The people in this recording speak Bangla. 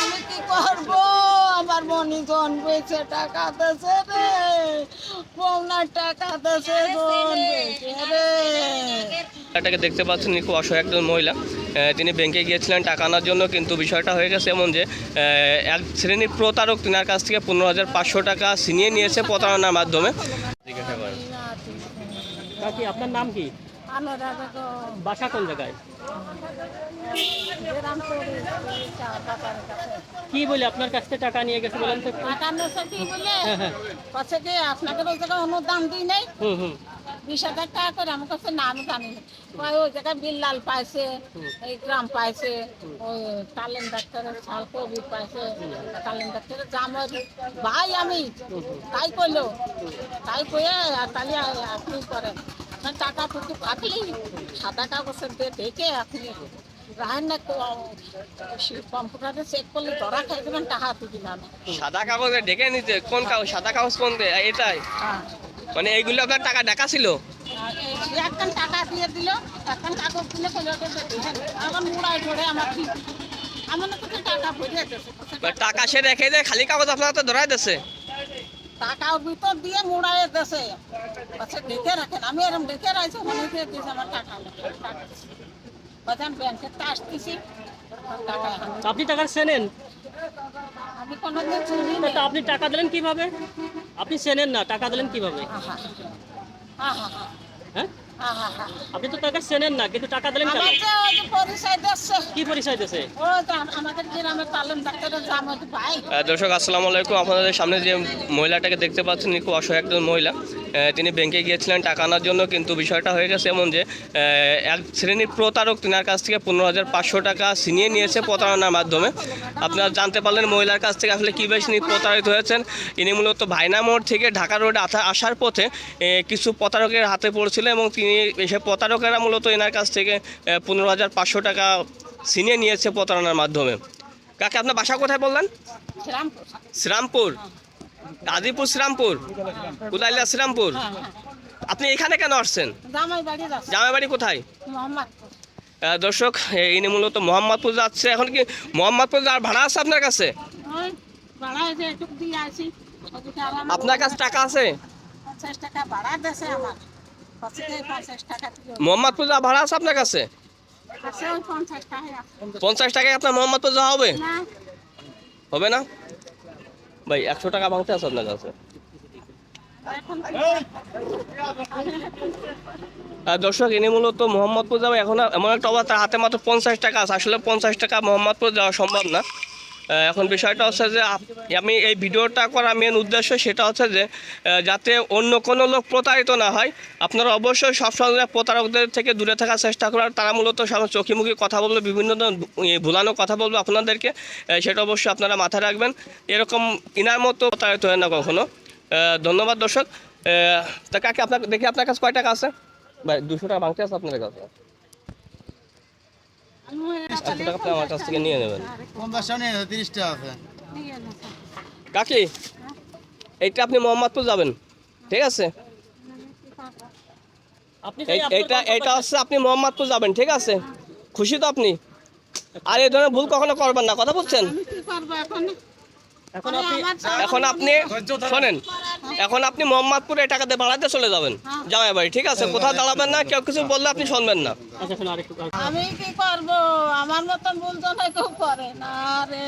আমি কি করব? আমার মনি বেছে টাকা দেছে রে। পৌনার টাকা দেছে এটাকে দেখতে পাচ্ছেন খুব অসহায় একজন মহিলা। তিনি ব্যাংকে গিয়েছিলেন টাকা আনার জন্য কিন্তু বিষয়টা হয়ে গেছে এমন যে এক শ্রেণির প্রতারক তিনার কাছ থেকে পনেরো হাজার পাঁচশো টাকা ছিনিয়ে নিয়েছে প্রতারণার মাধ্যমে। জিজ্ঞাসা করেন আপনার নাম কি? বাসা কোন জায়গায়? কি বলে আপনার কাছ থেকে টাকা নিয়ে গেছে বলেন তো? টাকা নেছে কি বলে? হ্যাঁ কাছে কি আপনাদের ওই জায়গায় অনুদান দিই নাই। বিশ হাজার টাকা করে আমার কাছে না আমি জানি ওই জায়গায় বিল্লাল পাইছে এই গ্রাম পাইছে ওই কালেন ডাক্তারের শাল কবি পাইছে কালেন ডাক্তারের জামার ভাই আমি তাই কইলো। তাই কয়ে আর তাহলে আপনি করেন। আপনার টাকা ফুটে পাকলি সাদা কাগজে দিয়ে দেখে আপনি রাহেন কম্পিউটারে চেক করলে ধরা খাই দেবেন টাকা তুলি না সাদা কাগজে ডেকে নিতে কোন কাগজ সাদা কাগজ কোন এটাই। হ্যাঁ। মানে এইগুলো আপনার টাকা ডাকা ছিল? আর এই যে একখান টাকা দিয়ে দিল একখান কাগজ দিলে ধরে আমার কি টাকা টাকা সে রেখে দেয় খালি কাগজ আপনার তো ধরাই দিচ্ছে টাকা ভিতর দিয়ে মুড়াই দেশে আচ্ছা দেখে রাখেন। আমি এরকম দেখে রাখছি মনে দিয়ে দিয়েছে আমার টাকা। আমি ব্যাংকে তো আসতেছি। টাকা আপনি টাকা চেনেন? আমি কোনোদিন চিনি না আপনি টাকা দিলেন কীভাবে? আপনি চেনেন না টাকা দিলেন কীভাবে? হ্যাঁ হ্যাঁ হ্যাঁ? আপনি তো টাকা চেনেন না কিন্তু টাকা দিলেন কেন? কি পরিচয় দিয়েছে? দর্শক আসসালামু আলাইকুম। আপনাদের সামনে যে মহিলাটাকে দেখতে পাচ্ছেন খুব অসহায় একজন মহিলা। তিনি ব্যাংকে গিয়েছিলেন টাকা আনার জন্য কিন্তু বিষয়টা হয়ে গেছে এমন যে এক শ্রেণির প্রতারক তিনার কাছ থেকে পনেরো হাজার পাঁচশো টাকা ছিনিয়ে নিয়েছে প্রতারণার মাধ্যমে। আপনারা জানতে পারলেন মহিলার কাছ থেকে আসলে কী বেশ প্রতারিত হয়েছেন। ইনি মূলত ভাইনা মোড় থেকে ঢাকা রোডে আসা- আসার পথে কিছু প্রতারকের হাতে পড়ছিল এবং তিনি এসে প্রতারকেরা মূলত এনার কাছ থেকে পনেরো হাজার পাঁচশো টাকা ছিনিয়ে নিয়েছে প্রতারণার মাধ্যমে। কাকে, আপনার বাসা কোথায় বললেন? শ্রীরামপুর। আদিপুর, শ্রীরামপুর? কুলাইলা শ্রীরামপুর? আপনি এখানে কেন আসছেন? জামাই বাড়ি কোথায় দর্শক ইনি মূলত মোহাম্মদপুর যাচ্ছে। এখন কি মোহাম্মদপুর যাওয়ার ভাড়া আছে আপনার কাছে? আপনার কাছে টাকা আছে? টাকা ভাড়া আমার। মোহাম্মদপুর যাওয়ার ভাড়া আছে আপনার কাছে? পঞ্চাশ টাকায় আপনার মোহাম্মদপুর যাওয়া হবে? হবে না? ভাই একশো টাকা ভাঙতে আছে আপনার কাছে। দর্শক ইনি মূলত মোহাম্মদপুর যাবে এখন এমন একটা অবস্থা হাতে মাত্র পঞ্চাশ টাকা আছে। আসলে পঞ্চাশ টাকা মোহাম্মদপুর যাওয়া সম্ভব না। এখন বিষয়টা হচ্ছে যে আমি এই ভিডিওটা করার মেন উদ্দেশ্য সেটা হচ্ছে যে যাতে অন্য কোনো লোক প্রতারিত না হয়, আপনারা অবশ্যই সবসময় প্রতারকদের থেকে দূরে থাকার চেষ্টা করার তারা মূলত চোখে কথা বলবে, বিভিন্ন ভুলানো কথা বলবে আপনাদেরকে সেটা অবশ্যই আপনারা মাথায় রাখবেন। এরকম ইনার মতো প্রতারিত হয় না কখনো। ধন্যবাদ দর্শক। তা কাকে আপনার দেখি আপনার কাছে কয় টাকা আছে? ভাই, দুশো টাকা ভাঙতে আছে আপনার কাছে? একশো টাকা আপনি আমার কাছ থেকে নিয়ে নেবেন। পঞ্চাশটা নিয়ে তিরিশটা আছে। কাকি এইটা আপনি মোহাম্মদপুর যাবেন ঠিক আছে? এইটা হচ্ছে আপনি মোহাম্মদপুর যাবেন ঠিক আছে? খুশি তো আপনি? আর এই ধরনের ভুল কখনো করবেন না কথা বুঝছেন? আপনি এখন আপনি শোনেন এখন আপনি মোহাম্মদপুরে টাকা টাকাতে বাড়াতে চলে যাবেন। জামাই বাড়ি ঠিক আছে? কোথাও দাঁড়াবেন না কেউ কিছু বললে আপনি শুনবেন না। আচ্ছা আমি কি করব? আমার মতন ভুল কেউ করে না রে।